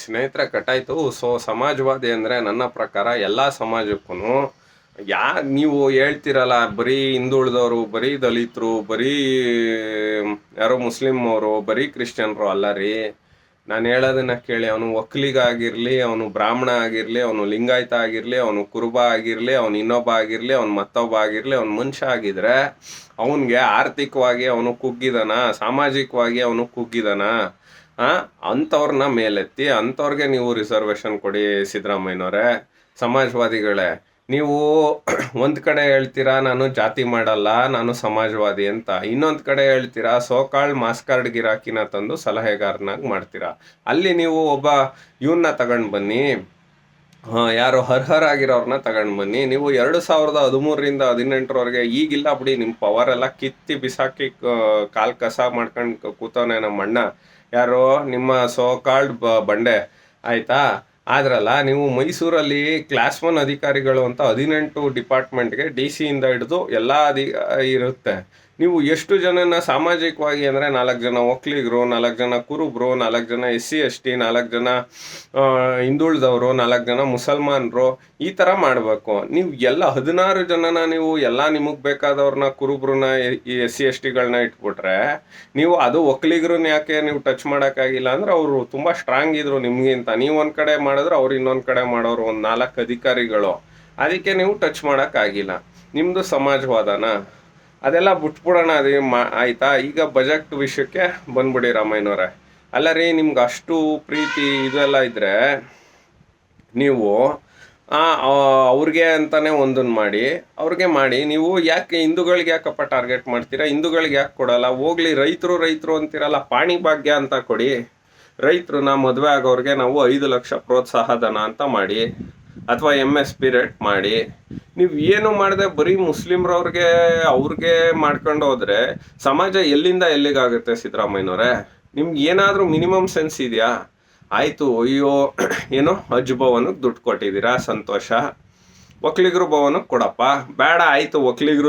ಸ್ನೇಹಿತರೆ ಕಟ್ಟಾಯ್ತು ಸೊ ಸಮಾಜವಾದಿ ಅಂದರೆ ನನ್ನ ಪ್ರಕಾರ ಎಲ್ಲ ಸಮಾಜಕ್ಕೂ ಯಾ, ನೀವು ಹೇಳ್ತಿರಲ್ಲ, ಬರೀ ಹಿಂದುಳಿದವರು ಬರೀ ದಲಿತರು, ಬರೀ, ಯಾರೋ ಮುಸ್ಲಿಮ್ ಅವರು, ಬರೀ ಕ್ರಿಶ್ಚಿಯನ್ರು ಅಲ್ಲ ರೀ. ನಾನು ಹೇಳೋದನ್ನು ಕೇಳಿ, ಅವನು ಒಕ್ಕಲಿಗ ಆಗಿರಲಿ ಅವನು ಬ್ರಾಹ್ಮಣ ಆಗಿರಲಿ, ಅವನು ಲಿಂಗಾಯತ ಆಗಿರಲಿ, ಅವನು ಕುರುಬ ಆಗಿರಲಿ, ಅವನು ಇನ್ನೊಬ್ಬ ಆಗಿರಲಿ, ಅವನು ಮತ್ತೊಬ್ಬ ಆಗಿರಲಿ, ಅವನು ಮನುಷ್ಯ ಆಗಿದ್ರೆ, ಅವನಿಗೆ ಆರ್ಥಿಕವಾಗಿ ಅವನು ಕುಗ್ಗಿದಾನಾ, ಸಾಮಾಜಿಕವಾಗಿ ಅವನು ಕುಗ್ಗಿದಾನ. ಅಂಥವ್ರನ್ನ ಮೇಲೆತ್ತಿ, ಅಂಥವ್ರಿಗೆ ನೀವು ರಿಸರ್ವೇಷನ್ ಕೊಡಿ ಸಿದ್ದರಾಮಯ್ಯನವರೇ. ಸಮಾಜವಾದಿಗಳೇ, ನೀವು ಒಂದು ಕಡೆ ಹೇಳ್ತೀರಾ, ನಾನು ಜಾತಿ ಮಾಡಲ್ಲ, ನಾನು ಸಮಾಜವಾದಿ ಅಂತ. ಇನ್ನೊಂದು ಕಡೆ ಹೇಳ್ತೀರಾ, ಸೋಕಾಳ್ ಮಾಸ್ಕಾರ್ಡ್ ಗಿರಾಕಿನ ತಂದು ಸಲಹೆಗಾರನಾಗಿ ಮಾಡ್ತೀರಾ. ಅಲ್ಲಿ ನೀವು ಒಬ್ಬ ಇವನ್ನ ತಗೊಂಡು ಬನ್ನಿ. ಯಾರು ಅರ್ಹರಾಗಿರೋರ್ನ ತಗೊಂಡು ಬನ್ನಿ. ನೀವು ಎರಡು ಸಾವಿರದ ಹದಿಮೂರರಿಂದ ಹದಿನೆಂಟರವರೆಗೆ ಈಗಿಲ್ಲ ಬಿಡಿ ನಿಮ್ಮ ಪವರ್ ಎಲ್ಲ ಕಿತ್ತಿ ಬಿಸಾಕಿ ಕಾಲು ಕಸ ಮಾಡ್ಕೊಂಡು ಕೂತವನೇ ನಮ್ಮ ಅಣ್ಣ ಯಾರೋ ನಿಮ್ಮ ಸೋ ಕಾಲ್ಡ್ ಬಂಡೆ, ಆಯ್ತಾ? ಆದ್ರಲ್ಲ, ನೀವು ಮೈಸೂರಲ್ಲಿ ಕ್ಲಾಸ್ ಒನ್ ಅಧಿಕಾರಿಗಳು ಅಂತ ಹದಿನೆಂಟು ಡಿಪಾರ್ಟ್ಮೆಂಟ್ಗೆ ಡಿ ಸಿಯಿಂದ ಹಿಡಿದು ಎಲ್ಲ ಅಧಿ, ಇರುತ್ತೆ. ನೀವು ಎಷ್ಟು ಜನನ ಸಾಮಾಜಿಕವಾಗಿ ಅಂದರೆ ನಾಲ್ಕು ಜನ ಒಕ್ಕಲಿಗರು ನಾಲ್ಕು ಜನ ಕುರುಬರು, ನಾಲ್ಕು ಜನ ಎಸ್ ಸಿ ಎಸ್ ಟಿ ನಾಲ್ಕು ಜನ ಹಿಂದುಳಿದವರು, ನಾಲ್ಕು ಜನ ಮುಸಲ್ಮಾನರು ಈ ಥರ ಮಾಡಬೇಕು. ನೀವು ಎಲ್ಲ ಹದಿನಾರು ಜನನ ನೀವು ಎಲ್ಲ ನಿಮಗೆ ಬೇಕಾದವ್ರನ್ನ, ಕುರುಬ್ರನ್ನ ಎಸ್ ಸಿ ಎಸ್ ಟಿಗಳನ್ನ ಇಟ್ಬಿಟ್ರೆ ನೀವು ಅದು ಒಕ್ಲಿಗರನ್ನ ಯಾಕೆ ನೀವು ಟಚ್ ಮಾಡೋಕ್ಕಾಗಿಲ್ಲ ಅಂದರೆ ಅವರು ತುಂಬ ಸ್ಟ್ರಾಂಗ್ ಇದ್ರು ನಿಮಗಿಂತ. ನೀವು ಒಂದು ಕಡೆ ಮಾಡಿದ್ರೆ ಅವ್ರು ಇನ್ನೊಂದು ಕಡೆ ಮಾಡೋರು ಒಂದು ನಾಲ್ಕು ಅಧಿಕಾರಿಗಳು. ಅದಕ್ಕೆ ನೀವು ಟಚ್ ಮಾಡೋಕ್ಕಾಗಿಲ್ಲ. ನಿಮ್ಮದು ಸಮಾಜವಾದನ? ಅದೆಲ್ಲ ಬಿಟ್ಬಿಡೋಣ ಅದೇ ಮಾ, ಆಯಿತಾ? ಈಗ ಬಜೆಟ್ ವಿಷಯಕ್ಕೆ ಬಂದ್ಬಿಡಿ ರಾಮಯ್ಯನವ್ರೆ. ಅಲ್ಲ ರೀ, ನಿಮ್ಗೆ ಅಷ್ಟು ಪ್ರೀತಿ ಇದೆಲ್ಲ ಇದ್ದರೆ ನೀವು ಅವ್ರಿಗೆ ಅಂತಾನೆ ಒಂದನ್ನು ಮಾಡಿ, ಅವ್ರಿಗೆ ಮಾಡಿ, ನೀವು ಯಾಕೆ ಹಿಂದೂಗಳಿಗೆ ಯಾಕಪ್ಪ ಟಾರ್ಗೆಟ್ ಮಾಡ್ತೀರಾ? ಹಿಂದೂಗಳಿಗೆ ಯಾಕೆ ಕೊಡಲ್ಲ? ಹೋಗ್ಲಿ, ರೈತರು ರೈತರು ಅಂತಿರಲ್ಲ ಪಾಣಿ ಭಾಗ್ಯ ಅಂತ ಕೊಡಿ. ರೈತರು ನಾ ಮದುವೆ ಆಗೋರಿಗೆ ನಾವು ಐದು ಲಕ್ಷ ಪ್ರೋತ್ಸಾಹ ಧನ ಅಂತ ಮಾಡಿ. ಅಥವಾ ಎಂ ಎಸ್ ಪಿ ರೇಟ್ ಮಾಡಿ, ನೀವು ಏನು ಮಾಡದೆ ಬರೀ ಮುಸ್ಲಿಮ್ರವ್ರಿಗೆ, ಅವ್ರಿಗೆ ಮಾಡ್ಕೊಂಡು ಹೋದ್ರೆ ಸಮಾಜ ಎಲ್ಲಿಂದ ಎಲ್ಲಿಗಾಗುತ್ತೆ ಸಿದ್ದರಾಮಯ್ಯನವ್ರೆ? ನಿಮ್ಗೆ ಏನಾದರೂ ಮಿನಿಮಮ್ ಸೆನ್ಸ್ ಇದೆಯಾ? ಆಯಿತು, ಅಯ್ಯೋ, ಏನೋ ಅಜ್ಜ ಭವನಕ್ಕೆ ದುಡ್ಡು ಕೊಟ್ಟಿದ್ದೀರಾ, ಸಂತೋಷ. ಒಕ್ಕಲಿಗರು ಭವನಕ್ಕೆ ಕೊಡಪ್ಪ. ಬೇಡ, ಆಯಿತು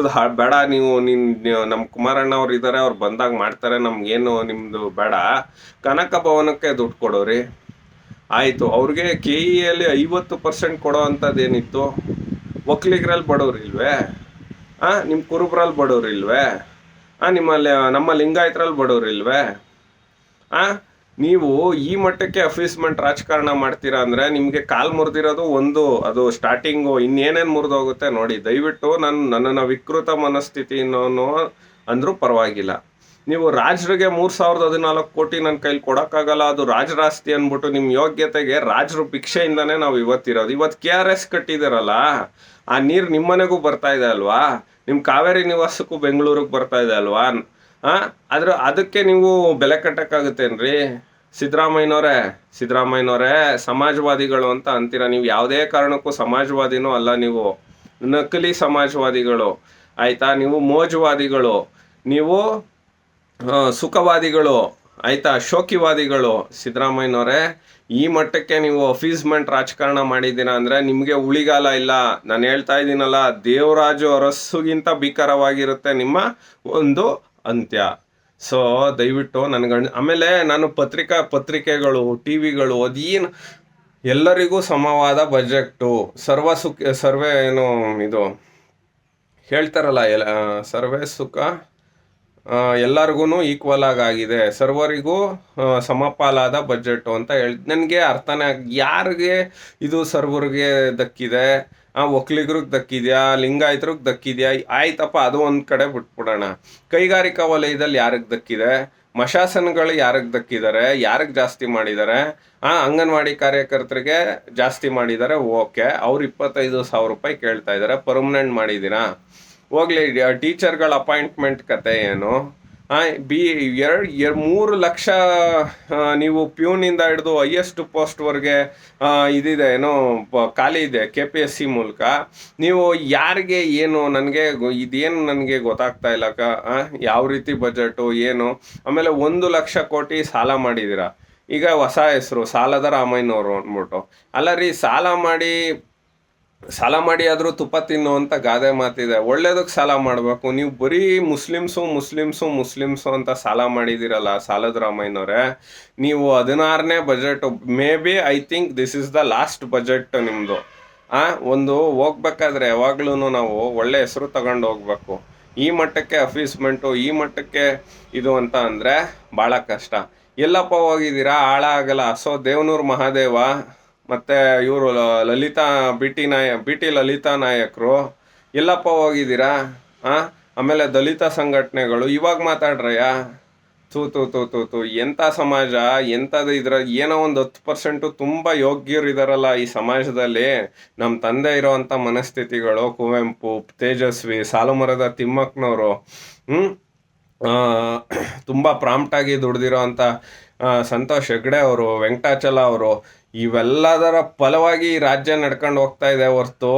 ಹಾ, ಬೇಡ, ನೀವು ನಿನ್ನ ನಮ್ಮ ಕುಮಾರಣ್ಣ ಅವ್ರು ಇದ್ದಾರೆ ಅವ್ರು ಬಂದಾಗ ಮಾಡ್ತಾರೆ, ನಮ್ಗೇನು ನಿಮ್ಮದು ಬೇಡ. ಕನಕ ಭವನಕ್ಕೆ ದುಡ್ಡು ಕೊಡೋರಿ. ಆಯಿತು, ಅವ್ರಿಗೆ ಕೆ ಇಯಲ್ಲಿ ಐವತ್ತು ಪರ್ಸೆಂಟ್ ಕೊಡೋ ಅಂಥದ್ದು ಏನಿತ್ತು ಒಕ್ಕಲಿಗರಲ್ಲಿ ಬಡವ್ರು ಇಲ್ವೇ ಆ ನಿಮ್ಮ ಕುರುಬ್ರಲ್ಲಿ ಬಡವ್ರು ಇಲ್ವೇ ಆ ನಿಮ್ಮಲ್ಲಿ ನಮ್ಮ ಲಿಂಗಾಯತರಲ್ಲಿ ಬಡವ್ರು ಇಲ್ವೇ ಆ, ನೀವು ಈ ಮಟ್ಟಕ್ಕೆ ಅಫೀಸ್ಮೆಂಟ್ ರಾಜಕಾರಣ ಮಾಡ್ತೀರಾ ಅಂದ್ರೆ ನಿಮಗೆ ಕಾಲ್ ಮುರಿದಿರೋದು ಒಂದು, ಅದು ಸ್ಟಾರ್ಟಿಂಗು ಇನ್ನೇನೇನು ಮುರಿದೋಗುತ್ತೆ ನೋಡಿ. ದಯವಿಟ್ಟು ನನ್ನ ನನ್ನನ್ನು ವಿಕೃತ ಮನಸ್ಥಿತಿ ಅನ್ನೋನು ಅಂದ್ರೂ ಪರವಾಗಿಲ್ಲ. ನೀವು ರಾಜರಿಗೆ ಮೂರು ಸಾವಿರದ ಹದಿನಾಲ್ಕು ಕೋಟಿ ನನ್ನ ಕೈಲಿ ಕೊಡೋಕ್ಕಾಗಲ್ಲ, ಅದು ರಾಜರಾಸ್ತಿ ಅಂದ್ಬಿಟ್ಟು ನಿಮ್ಮ ಯೋಗ್ಯತೆಗೆ ರಾಜರು ಭಿಕ್ಷೆಯಿಂದನೇ ನಾವು ಇವತ್ತಿರೋದು. ಇವತ್ತು ಕೆ ಆರ್ ಎಸ್ ಕಟ್ಟಿದಾರಲ್ಲ, ಆ ನೀರು ನಿಮ್ಮನೆಗೂ ಬರ್ತಾ ಇದೆ ಅಲ್ವಾ? ನಿಮ್ಮ ಕಾವೇರಿ ನಿವಾಸಕ್ಕೂ ಬೆಂಗಳೂರಿಗೆ ಬರ್ತಾ ಇದೆ ಅಲ್ವಾ? ಅದ್ರ ಅದಕ್ಕೆ ನೀವು ಬೆಲೆ ಕಟ್ಟಕ್ಕಾಗುತ್ತೇನ್ರಿ? ಸಿದ್ದರಾಮಯ್ಯನವರೇ ಸಿದ್ದರಾಮಯ್ಯನವರೇ, ಸಮಾಜವಾದಿಗಳು ಅಂತ ಅಂತೀರ? ನೀವು ಯಾವುದೇ ಕಾರಣಕ್ಕೂ ಸಮಾಜವಾದಿನೂ ಅಲ್ಲ ನೀವು. ನಕಲಿ ಸಮಾಜವಾದಿಗಳು. ಆಯ್ತಾ? ನೀವು ಮೋಜವಾದಿಗಳು. ನೀವು ಸುಖವಾದಿಗಳು, ಆಯ್ತಾ? ಶೋಕಿವಾದಿಗಳು, ಸಿದ್ದರಾಮಯ್ಯನವರೇ, ಈ ಮಟ್ಟಕ್ಕೆ ನೀವು ಅಫೀಸ್ಮೆಂಟ್ ರಾಜಕಾರಣ ಮಾಡಿದ್ದೀರಾ ಅಂದರೆ ನಿಮಗೆ ಉಳಿಗಾಲ ಇಲ್ಲ. ನಾನು ಹೇಳ್ತಾ ಇದ್ದೀನಲ್ಲ, ದೇವರಾಜು ಅರಸುಗಿಂತ ಭೀಕರವಾಗಿರುತ್ತೆ ನಿಮ್ಮ ಒಂದು ಅಂತ್ಯ. ಸೊ ದಯವಿಟ್ಟು ನನಗೆ ಆಮೇಲೆ ನಾನು ಪತ್ರಿಕಾ, ಪತ್ರಿಕೆಗಳು ಟಿ ವಿಗಳು ಅದೇನು ಎಲ್ಲರಿಗೂ ಸಮವಾದ ಬಜೆಟ್ಟು. ಸರ್ವ ಸುಖ, ಸರ್ವೇ ಏನು ಇದು ಹೇಳ್ತಾರಲ್ಲ, ಎಲ್ಲ, ಸರ್ವೇ ಸುಖ ಎಲ್ಲರಿಗೂ ಈಕ್ವಲ್ ಆಗಿ ಆಗಿದೆ ಸರ್ವರಿಗೂ ಸಮಪಾಲಾದ ಬಜೆಟ್ ಅಂತ ಹೇಳಿ, ನನಗೆ ಅರ್ಥನೇ ಆಗಿ, ಯಾರಿಗೆ ಇದು ಸರ್ವರಿಗೆ ದಕ್ಕಿದೆ? ಆ ಒಕ್ಕಲಿಗರಿಗೆ ದಕ್ಕಿದೆಯಾ? ಲಿಂಗಾಯತರಿಗೆ ದಕ್ಕಿದ್ಯಾ? ಆಯ್ತಪ್ಪ, ಅದು ಒಂದು ಕಡೆ ಬಿಟ್ಬಿಡೋಣ. ಕೈಗಾರಿಕಾ ವಲಯದಲ್ಲಿ ಯಾರಿಗೆ ದಕ್ಕಿದೆ? ಮಶಾಸನಗಳು ಯಾರಿಗೆ ದಕ್ಕಿದ್ದಾರೆ? ಯಾರಿಗೆ ಜಾಸ್ತಿ ಮಾಡಿದ್ದಾರೆ? ಆ, ಅಂಗನವಾಡಿ ಕಾರ್ಯಕರ್ತರಿಗೆ ಜಾಸ್ತಿ ಮಾಡಿದ್ದಾರೆ, ಓಕೆ. ಅವ್ರು ಇಪ್ಪತ್ತೈದು ಸಾವಿರ ರೂಪಾಯಿ ಕೇಳ್ತಾ ಇದ್ದಾರೆ. ಪರ್ಮನೆಂಟ್ ಮಾಡಿದ್ದೀರಾ? ಹೋಗ್ಲಿ ಟೀಚರ್ಗಳ ಅಪಾಯಿಂಟ್ಮೆಂಟ್ ಕತೆ ಏನು? ಬಿ, ಎರಡು ಎರಡು, ಮೂರು ಲಕ್ಷ ನೀವು ಪ್ಯೂನಿಂದ ಹಿಡಿದು ಹೈಯೆಸ್ಟ್ ಪೋಸ್ಟ್ವರೆಗೆ ಇದಿದೆ, ಏನೋ ಖಾಲಿ ಇದೆ ಕೆ ಪಿ ಎಸ್ ಸಿ ಮೂಲಕ. ನೀವು ಯಾರಿಗೆ ಏನು, ನನಗೆ ಇದೇನು ನನಗೆ ಗೊತ್ತಾಗ್ತಾ ಇಲ್ಲ ಯಾವ ರೀತಿ ಬಜೆಟು, ಏನು? ಆಮೇಲೆ ಒಂದು ಲಕ್ಷ ಕೋಟಿ ಸಾಲ ಮಾಡಿದ್ದೀರಾ ಈಗ ಹೊಸ ಹೆಸರು, ಸಾಲದ ರಾಮಯ್ಯನವರು ಅಂದ್ಬಿಟ್ಟು. ಅಲ್ಲ ರೀ, ಸಾಲ ಮಾಡಿ ಸಾಲ ಮಾಡಿ ಆದರೂ ತುಪ್ಪ ತಿನ್ನು ಅಂತ ಗಾದೆ ಮಾತಿದೆ. ಒಳ್ಳೇದಕ್ಕೆ ಸಾಲ ಮಾಡಬೇಕು. ನೀವು ಬರೀ ಮುಸ್ಲಿಮ್ಸು ಮುಸ್ಲಿಮ್ಸು ಮುಸ್ಲಿಮ್ಸು ಅಂತ ಸಾಲ ಮಾಡಿದಿರಲ್ಲ ಸಾಲದ ರಾಮಯ್ಯನವರೇ, ನೀವು ಹದಿನಾರನೇ budget, may be I think this is the last budget ನಿಮ್ಮದು ಆ, ಒಂದು ಹೋಗ್ಬೇಕಾದ್ರೆ ಯಾವಾಗ್ಲೂ ನಾವು ಒಳ್ಳೆ ಹೆಸರು ತಗೊಂಡು ಹೋಗ್ಬೇಕು. ಈ ಮಟ್ಟಕ್ಕೆ ಅಫೀಸ್ಮೆಂಟು, ಈ ಮಟ್ಟಕ್ಕೆ ಇದು ಅಂತ ಅಂದರೆ ಭಾಳ ಕಷ್ಟ. ಎಲ್ಲಪ್ಪ ಹೋಗಿದ್ದೀರಾ? ಹಾಳಾಗಲ್ಲ ಸೊ ದೇವನೂರು ಮಹಾದೇವ. ಮತ್ತು ಇವರು ಲಲಿತಾ ಬಿ ಟಿ ನಾಯ ಬಿ ಟಿ ಲಲಿತಾ ನಾಯಕರು ಎಲ್ಲಪ್ಪ ಹೋಗಿದ್ದೀರಾ? ಆ? ಆಮೇಲೆ ದಲಿತ ಸಂಘಟನೆಗಳು, ಇವಾಗ ಮಾತಾಡ್ರಯ್ಯ? ತೂ ತೂ ತೂ ತೂ ತೂ ಎಂಥ ಸಮಾಜ ಎಂಥದ್ದು ಇದ್ರ, ಏನೋ ಒಂದು ಹತ್ತು ಪರ್ಸೆಂಟು ತುಂಬ ಯೋಗ್ಯರು ಇದಾರಲ್ಲ ಈ ಸಮಾಜದಲ್ಲಿ. ನಮ್ಮ ತಂದೆ ಇರೋವಂಥ ಮನಸ್ಥಿತಿಗಳು, ಕುವೆಂಪು, ತೇಜಸ್ವಿ, ಸಾಲುಮರದ ತಿಮ್ಮಕ್ಕನವರು ಹ್ಞೂ ತುಂಬ ಪ್ರಾಂಪ್ಟಾಗಿ ದುಡ್ದಿರೋ ಅಂಥ ಸಂತೋಷ್ ಹೆಗ್ಡೆ ಅವರು, ವೆಂಕಟಾಚಲ ಅವರು ಇವೆಲ್ಲದರ ಫಲವಾಗಿ ಈ ರಾಜ್ಯ ನಡ್ಕೊಂಡು ಹೋಗ್ತಾ ಇದೆ ಹೊರ್ತು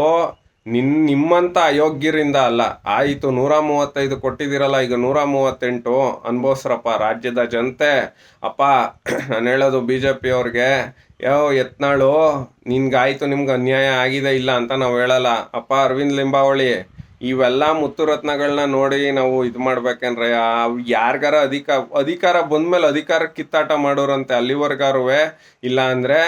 ನಿನ್ ನಿಮ್ಮಂಥ ಅಯೋಗ್ಯರಿಂದ ಅಲ್ಲ. ಆಯಿತು ನೂರ ಮೂವತ್ತೈದು ಕೊಟ್ಟಿದ್ದೀರಲ್ಲ, ಈಗ ನೂರ ಮೂವತ್ತೆಂಟು ಅನ್ಭವಿಸ್ರಪ್ಪ, ರಾಜ್ಯದ ಜನತೆ. ಅಪ್ಪ, ನಾನು ಹೇಳೋದು ಬಿ ಜೆ ಪಿ ಅವ್ರಿಗೆ ಯಾವ ಎತ್ನಾಳು ನಿನ್ಗಾಯ್ತು, ನಿಮ್ಗೆ ಅನ್ಯಾಯ ಆಗಿದೆ ಇಲ್ಲ ಅಂತ ನಾವು ಹೇಳಲ್ಲ. ಅಪ್ಪ, ಅರವಿಂದ್ ಲಿಂಬಾವಳಿ ಇವೆಲ್ಲ ಮುತ್ತುರತ್ನಗಳನ್ನ ನೋಡಿ ನಾವು ಇದು ಮಾಡ್ಬೇಕೇನ್ರೆ? ಯಾರಿಗಾರ ಅಧಿಕ, ಅಧಿಕಾರ ಬಂದ್ಮೇಲೆ ಅಧಿಕಾರ ಕಿತ್ತಾಟ ಮಾಡೋರಂತೆ ಅಲ್ಲಿವರೆಗಾರುವೆ. ಇಲ್ಲ ಅಂದರೆ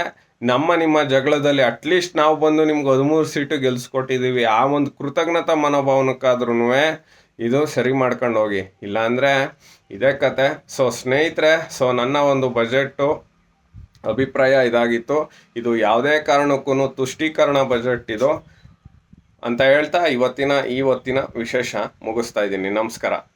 ನಮ್ಮ ನಿಮ್ಮ ಜಗಳದಲ್ಲಿ ಅಟ್ಲೀಸ್ಟ್ ನಾವು ಬಂದು ನಿಮ್ಗೆ ಹದಿಮೂರು ಸೀಟು ಗೆಲ್ಸ್ಕೊಟ್ಟಿದ್ದೀವಿ ಆ ಒಂದು ಕೃತಜ್ಞತಾ ಮನೋಭಾವನಕ್ಕಾದ್ರೂ ಇದು ಸರಿ ಮಾಡ್ಕೊಂಡು ಹೋಗಿ. ಇಲ್ಲಾಂದರೆ ಇದೇ ಕತೆ. ಸೊ ಸ್ನೇಹಿತರೆ ಸೊ ನನ್ನ ಒಂದು ಬಜೆಟ್ಟು ಅಭಿಪ್ರಾಯ ಇದಾಗಿತ್ತು. ಇದು ಯಾವುದೇ ಕಾರಣಕ್ಕೂ ತುಷ್ಟೀಕರಣ ಬಜೆಟ್ ಇದು. ಅಂತ ಹೇಳ್ತಾ ಇವತ್ತಿನ ಈ ಹೊತ್ತಿನ ವಿಶೇಷ ಮುಗಿಸ್ತಾ ಇದ್ದೀನಿ. ನಮಸ್ಕಾರ.